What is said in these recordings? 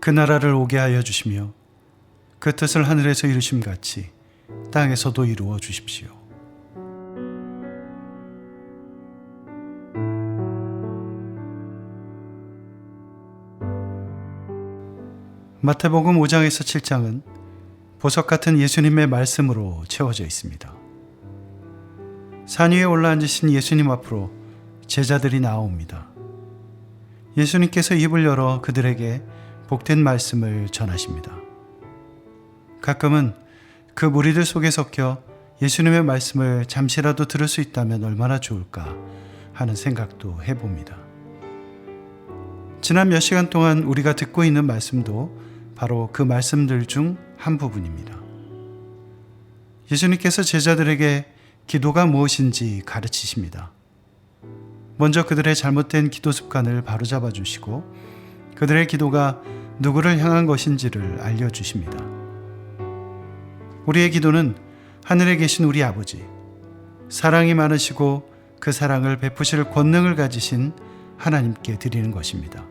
그 나라를 오게 하여 주시며 그 뜻을 하늘에서 이루심 같이 땅에서도 이루어 주십시오. 마태복음 5장에서 7장은 보석 같은 예수님의 말씀으로 채워져 있습니다. 산 위에 올라앉으신 예수님 앞으로 제자들이 나옵니다. 예수님께서 입을 열어 그들에게 복된 말씀을 전하십니다. 가끔은 그 무리들 속에 섞여 예수님의 말씀을 잠시라도 들을 수 있다면 얼마나 좋을까 하는 생각도 해봅니다. 지난 몇 시간 동안 우리가 듣고 있는 말씀도 바로 그 말씀들 중 한 부분입니다. 예수님께서 제자들에게 기도가 무엇인지 가르치십니다. 먼저 그들의 잘못된 기도 습관을 바로잡아 주시고 그들의 기도가 누구를 향한 것인지를 알려주십니다. 우리의 기도는 하늘에 계신 우리 아버지, 사랑이 많으시고 그 사랑을 베푸실 권능을 가지신 하나님께 드리는 것입니다.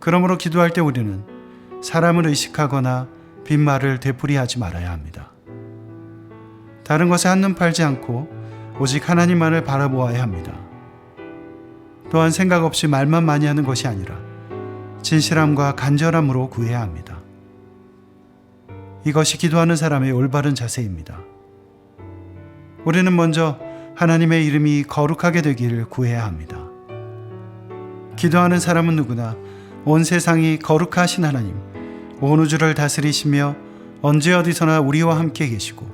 그러므로 기도할 때 우리는 사람을 의식하거나 빈말을 되풀이하지 말아야 합니다. 다른 것에 한눈 팔지 않고 오직 하나님만을 바라보아야 합니다. 또한 생각 없이 말만 많이 하는 것이 아니라 진실함과 간절함으로 구해야 합니다. 이것이 기도하는 사람의 올바른 자세입니다. 우리는 먼저 하나님의 이름이 거룩하게 되기를 구해야 합니다. 기도하는 사람은 누구나 온 세상이 거룩하신 하나님, 온 우주를 다스리시며 언제 어디서나 우리와 함께 계시고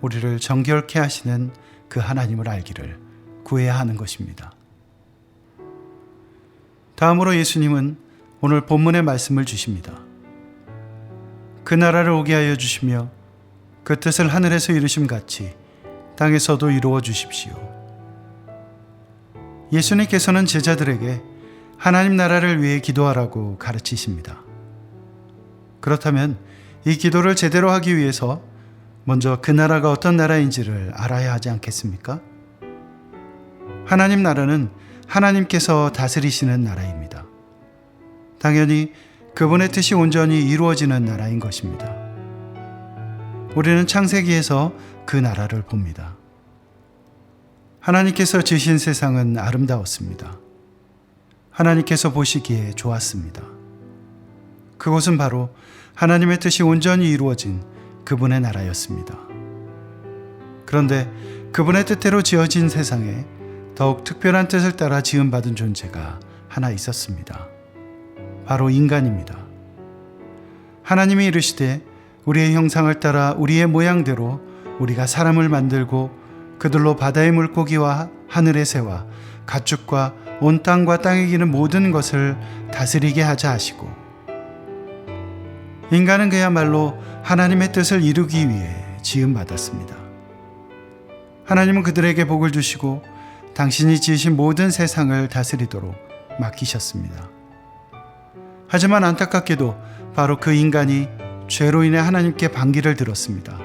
우리를 정결케 하시는 그 하나님을 알기를 구해야 하는 것입니다. 다음으로 예수님은 오늘 본문의 말씀을 주십니다. 그 나라를 오게 하여 주시며 그 뜻을 하늘에서 이루심 같이 땅에서도 이루어 주십시오. 예수님께서는 제자들에게 하나님 나라를 위해 기도하라고 가르치십니다. 그렇다면 이 기도를 제대로 하기 위해서 먼저 그 나라가 어떤 나라인지를 알아야 하지 않겠습니까? 하나님 나라는 하나님께서 다스리시는 나라입니다. 당연히 그분의 뜻이 온전히 이루어지는 나라인 것입니다. 우리는 창세기에서 그 나라를 봅니다. 하나님께서 지신 세상은 아름다웠습니다. 하나님께서 보시기에 좋았습니다. 그곳은 바로 하나님의 뜻이 온전히 이루어진 그분의 나라였습니다. 그런데 그분의 뜻대로 지어진 세상에 더욱 특별한 뜻을 따라 지음받은 존재가 하나 있었습니다. 바로 인간입니다. 하나님이 이르시되 우리의 형상을 따라 우리의 모양대로 우리가 사람을 만들고 그들로 바다의 물고기와 하늘의 새와 가축과 온 땅과 땅에 기는 모든 것을 다스리게 하자 하시고 인간은 그야말로 하나님의 뜻을 이루기 위해 지음 받았습니다. 하나님은 그들에게 복을 주시고 당신이 지으신 모든 세상을 다스리도록 맡기셨습니다. 하지만 안타깝게도 바로 그 인간이 죄로 인해 하나님께 반기를 들었습니다.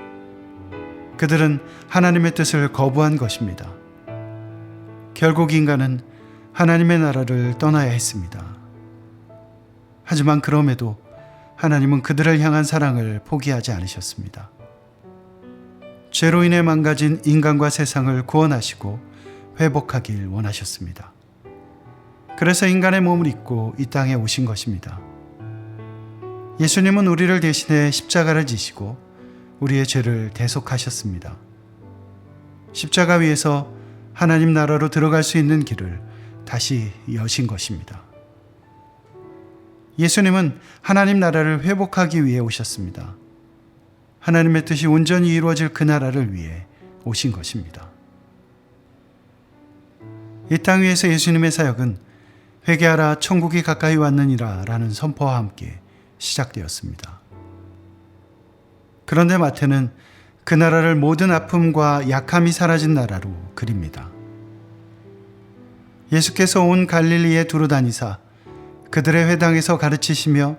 그들은 하나님의 뜻을 거부한 것입니다. 결국 인간은 하나님의 나라를 떠나야 했습니다. 하지만 그럼에도 하나님은 그들을 향한 사랑을 포기하지 않으셨습니다. 죄로 인해 망가진 인간과 세상을 구원하시고 회복하길 원하셨습니다. 그래서 인간의 몸을 입고 이 땅에 오신 것입니다. 예수님은 우리를 대신해 십자가를 지시고 우리의 죄를 대속하셨습니다. 십자가 위에서 하나님 나라로 들어갈 수 있는 길을 다시 여신 것입니다. 예수님은 하나님 나라를 회복하기 위해 오셨습니다. 하나님의 뜻이 온전히 이루어질 그 나라를 위해 오신 것입니다. 이 땅 위에서 예수님의 사역은 회개하라 천국이 가까이 왔느니라 라는 선포와 함께 시작되었습니다. 그런데 마태는 그 나라를 모든 아픔과 약함이 사라진 나라로 그립니다. 예수께서 온 갈릴리에 두루 다니사 그들의 회당에서 가르치시며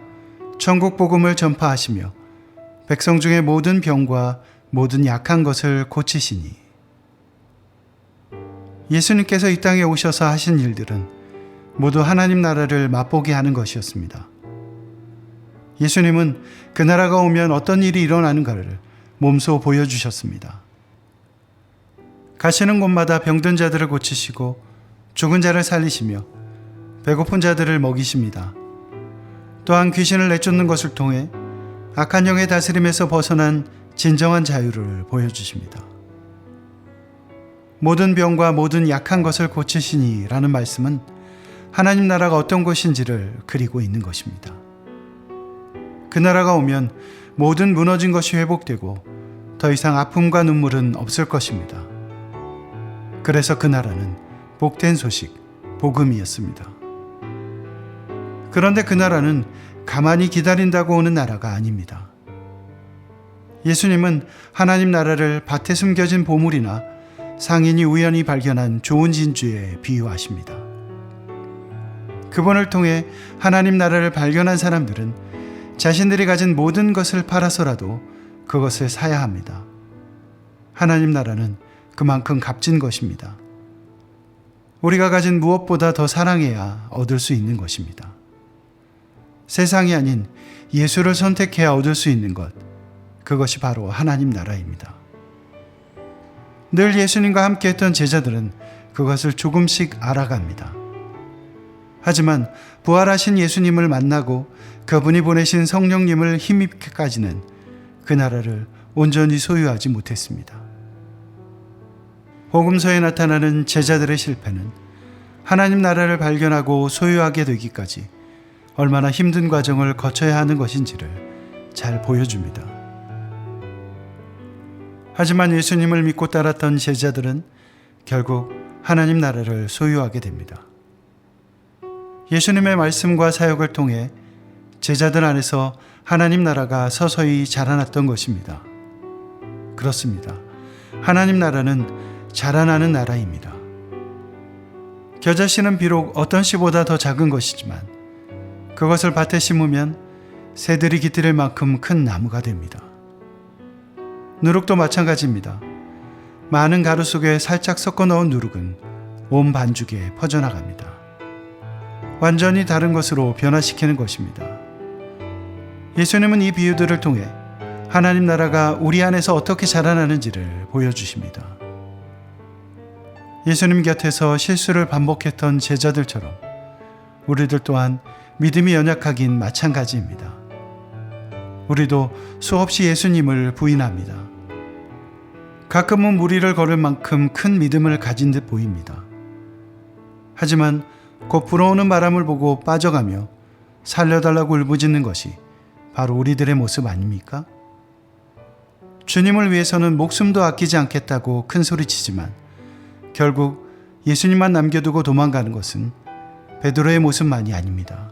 천국 복음을 전파하시며 백성 중의 모든 병과 모든 약한 것을 고치시니 예수님께서 이 땅에 오셔서 하신 일들은 모두 하나님 나라를 맛보게 하는 것이었습니다. 예수님은 그 나라가 오면 어떤 일이 일어나는가를 몸소 보여주셨습니다. 가시는 곳마다 병든 자들을 고치시고 죽은 자를 살리시며 배고픈 자들을 먹이십니다. 또한 귀신을 내쫓는 것을 통해 악한 영의 다스림에서 벗어난 진정한 자유를 보여주십니다. 모든 병과 모든 약한 것을 고치시니 라는 말씀은 하나님 나라가 어떤 것인지를 그리고 있는 것입니다. 그 나라가 오면 모든 무너진 것이 회복되고 더 이상 아픔과 눈물은 없을 것입니다. 그래서 그 나라는 복된 소식, 복음이었습니다. 그런데 그 나라는 가만히 기다린다고 오는 나라가 아닙니다. 예수님은 하나님 나라를 밭에 숨겨진 보물이나 상인이 우연히 발견한 좋은 진주에 비유하십니다. 그분을 통해 하나님 나라를 발견한 사람들은 자신들이 가진 모든 것을 팔아서라도 그것을 사야 합니다. 하나님 나라는 그만큼 값진 것입니다. 우리가 가진 무엇보다 더 사랑해야 얻을 수 있는 것입니다. 세상이 아닌 예수를 선택해야 얻을 수 있는 것, 그것이 바로 하나님 나라입니다. 늘 예수님과 함께 했던 제자들은 그것을 조금씩 알아갑니다. 하지만 부활하신 예수님을 만나고 그분이 보내신 성령님을 힘입게까지는 그 나라를 온전히 소유하지 못했습니다. 복음서에 나타나는 제자들의 실패는 하나님 나라를 발견하고 소유하게 되기까지 얼마나 힘든 과정을 거쳐야 하는 것인지를 잘 보여줍니다. 하지만 예수님을 믿고 따랐던 제자들은 결국 하나님 나라를 소유하게 됩니다. 예수님의 말씀과 사역을 통해 제자들 안에서 하나님 나라가 서서히 자라났던 것입니다. 그렇습니다. 하나님 나라는 자라나는 나라입니다. 겨자씨는 비록 어떤 씨보다 더 작은 것이지만 그것을 밭에 심으면 새들이 깃들일 만큼 큰 나무가 됩니다. 누룩도 마찬가지입니다. 많은 가루 속에 살짝 섞어 넣은 누룩은 온 반죽에 퍼져나갑니다. 완전히 다른 것으로 변화시키는 것입니다. 예수님은 이 비유들을 통해 하나님 나라가 우리 안에서 어떻게 자라나는지를 보여주십니다. 예수님 곁에서 실수를 반복했던 제자들처럼 우리들 또한 믿음이 연약하긴 마찬가지입니다. 우리도 수없이 예수님을 부인합니다. 가끔은 무리를 걸을 만큼 큰 믿음을 가진 듯 보입니다. 하지만 곧 불어오는 바람을 보고 빠져가며 살려달라고 울부짖는 것이 바로 우리들의 모습 아닙니까? 주님을 위해서는 목숨도 아끼지 않겠다고 큰 소리치지만 결국 예수님만 남겨두고 도망가는 것은 베드로의 모습만이 아닙니다.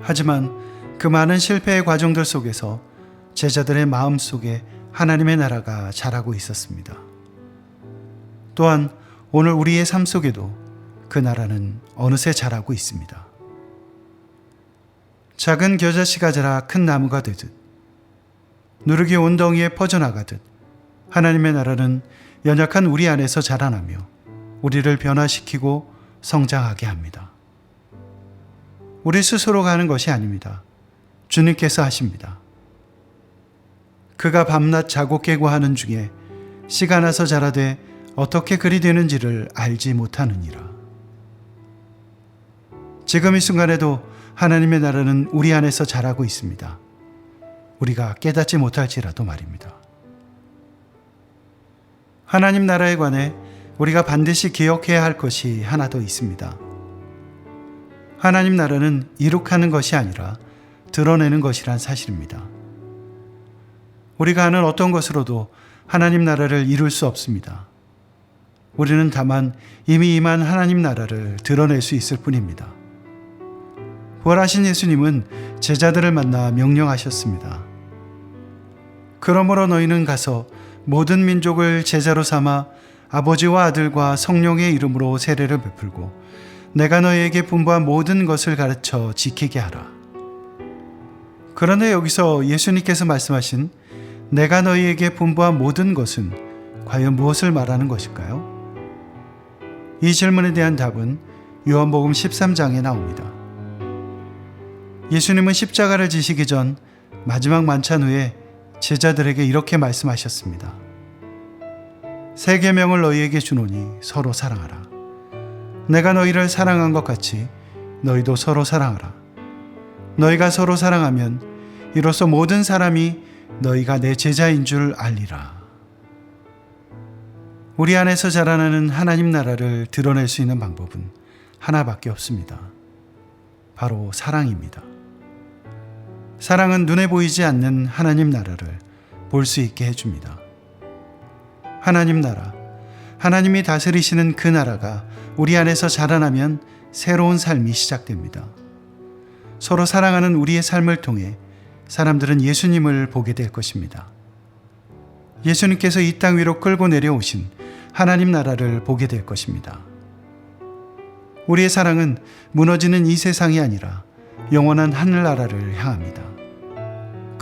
하지만 그 많은 실패의 과정들 속에서 제자들의 마음 속에 하나님의 나라가 자라고 있었습니다. 또한 오늘 우리의 삶 속에도 그 나라는 어느새 자라고 있습니다. 작은 겨자씨가 자라 큰 나무가 되듯 누룩이 온덩이에 퍼져나가듯 하나님의 나라는 연약한 우리 안에서 자라나며 우리를 변화시키고 성장하게 합니다. 우리 스스로 가는 것이 아닙니다. 주님께서 하십니다. 그가 밤낮 자고 깨고 하는 중에 씨가 나서 자라되 어떻게 그리 되는지를 알지 못하느니라. 지금 이 순간에도 하나님의 나라는 우리 안에서 자라고 있습니다. 우리가 깨닫지 못할지라도 말입니다. 하나님 나라에 관해 우리가 반드시 기억해야 할 것이 하나 더 있습니다. 하나님 나라는 이룩하는 것이 아니라 드러내는 것이란 사실입니다. 우리가 아는 어떤 것으로도 하나님 나라를 이룰 수 없습니다. 우리는 다만 이미 임한 하나님 나라를 드러낼 수 있을 뿐입니다. 부활하신 예수님은 제자들을 만나 명령하셨습니다. 그러므로 너희는 가서 모든 민족을 제자로 삼아 아버지와 아들과 성령의 이름으로 세례를 베풀고 내가 너희에게 분부한 모든 것을 가르쳐 지키게 하라. 그런데 여기서 예수님께서 말씀하신 내가 너희에게 분부한 모든 것은 과연 무엇을 말하는 것일까요? 이 질문에 대한 답은 요한복음 13장에 나옵니다. 예수님은 십자가를 지시기 전 마지막 만찬 후에 제자들에게 이렇게 말씀하셨습니다. 세 계명을 너희에게 주노니 서로 사랑하라. 내가 너희를 사랑한 것 같이 너희도 서로 사랑하라. 너희가 서로 사랑하면 이로써 모든 사람이 너희가 내 제자인 줄 알리라. 우리 안에서 자라나는 하나님 나라를 드러낼 수 있는 방법은 하나밖에 없습니다. 바로 사랑입니다. 사랑은 눈에 보이지 않는 하나님 나라를 볼 수 있게 해줍니다. 하나님 나라, 하나님이 다스리시는 그 나라가 우리 안에서 자라나면 새로운 삶이 시작됩니다. 서로 사랑하는 우리의 삶을 통해 사람들은 예수님을 보게 될 것입니다. 예수님께서 이 땅 위로 끌고 내려오신 하나님 나라를 보게 될 것입니다. 우리의 사랑은 무너지는 이 세상이 아니라 영원한 하늘나라를 향합니다.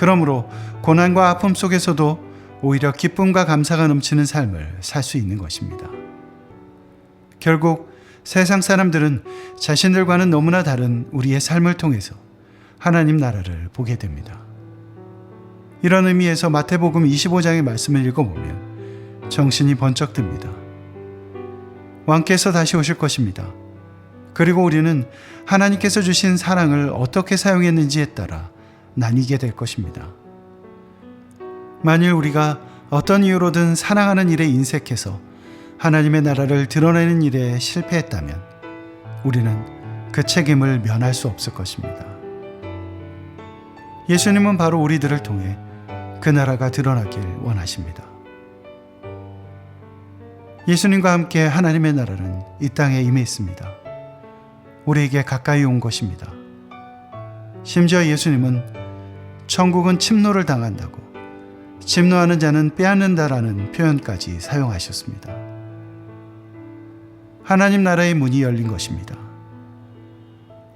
그러므로 고난과 아픔 속에서도 오히려 기쁨과 감사가 넘치는 삶을 살 수 있는 것입니다. 결국 세상 사람들은 자신들과는 너무나 다른 우리의 삶을 통해서 하나님 나라를 보게 됩니다. 이런 의미에서 마태복음 25장의 말씀을 읽어보면 정신이 번쩍 듭니다. 왕께서 다시 오실 것입니다. 그리고 우리는 하나님께서 주신 사랑을 어떻게 사용했는지에 따라 나뉘게 될 것입니다. 만일 우리가 어떤 이유로든 사랑하는 일에 인색해서 하나님의 나라를 드러내는 일에 실패했다면 우리는 그 책임을 면할 수 없을 것입니다. 예수님은 바로 우리들을 통해 그 나라가 드러나길 원하십니다. 예수님과 함께 하나님의 나라는 이 땅에 임해 있습니다. 우리에게 가까이 온 것입니다. 심지어 예수님은 천국은 침노를 당한다고 침노하는 자는 빼앗는다라는 표현까지 사용하셨습니다. 하나님 나라의 문이 열린 것입니다.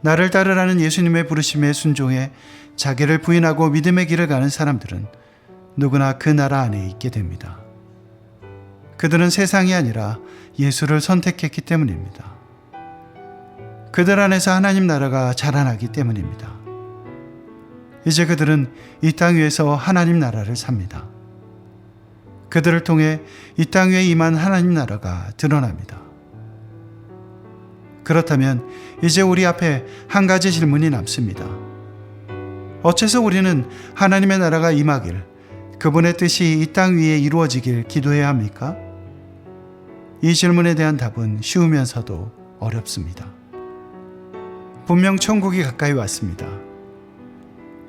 나를 따르라는 예수님의 부르심에 순종해 자기를 부인하고 믿음의 길을 가는 사람들은 누구나 그 나라 안에 있게 됩니다. 그들은 세상이 아니라 예수를 선택했기 때문입니다. 그들 안에서 하나님 나라가 자라나기 때문입니다. 이제 그들은 이 땅 위에서 하나님 나라를 삽니다. 그들을 통해 이 땅 위에 임한 하나님 나라가 드러납니다. 그렇다면 이제 우리 앞에 한 가지 질문이 남습니다. 어째서 우리는 하나님의 나라가 임하길, 그분의 뜻이 이 땅 위에 이루어지길 기도해야 합니까? 이 질문에 대한 답은 쉬우면서도 어렵습니다. 분명 천국이 가까이 왔습니다.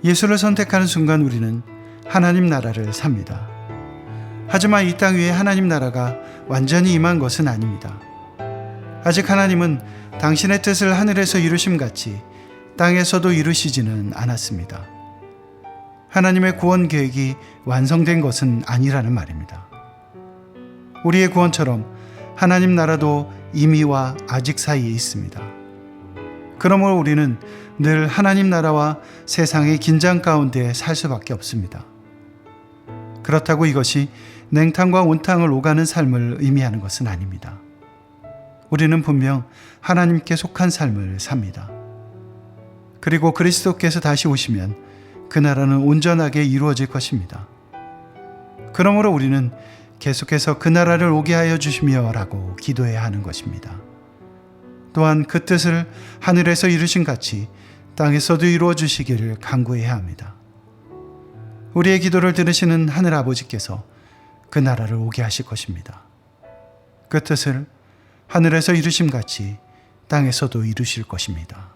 예수를 선택하는 순간 우리는 하나님 나라를 삽니다. 하지만 이 땅 위에 하나님 나라가 완전히 임한 것은 아닙니다. 아직 하나님은 당신의 뜻을 하늘에서 이루심 같이 땅에서도 이루시지는 않았습니다. 하나님의 구원 계획이 완성된 것은 아니라는 말입니다. 우리의 구원처럼 하나님 나라도 이미와 아직 사이에 있습니다. 그러므로 우리는 늘 하나님 나라와 세상의 긴장 가운데 살 수밖에 없습니다. 그렇다고 이것이 냉탕과 온탕을 오가는 삶을 의미하는 것은 아닙니다. 우리는 분명 하나님께 속한 삶을 삽니다. 그리고 그리스도께서 다시 오시면 그 나라는 온전하게 이루어질 것입니다. 그러므로 우리는 계속해서 그 나라를 오게 하여 주시며 라고 기도해야 하는 것입니다. 또한 그 뜻을 하늘에서 이루신 같이 땅에서도 이루어 주시기를 간구해야 합니다. 우리의 기도를 들으시는 하늘 아버지께서 그 나라를 오게 하실 것입니다. 그 뜻을 하늘에서 이루심 같이 땅에서도 이루실 것입니다.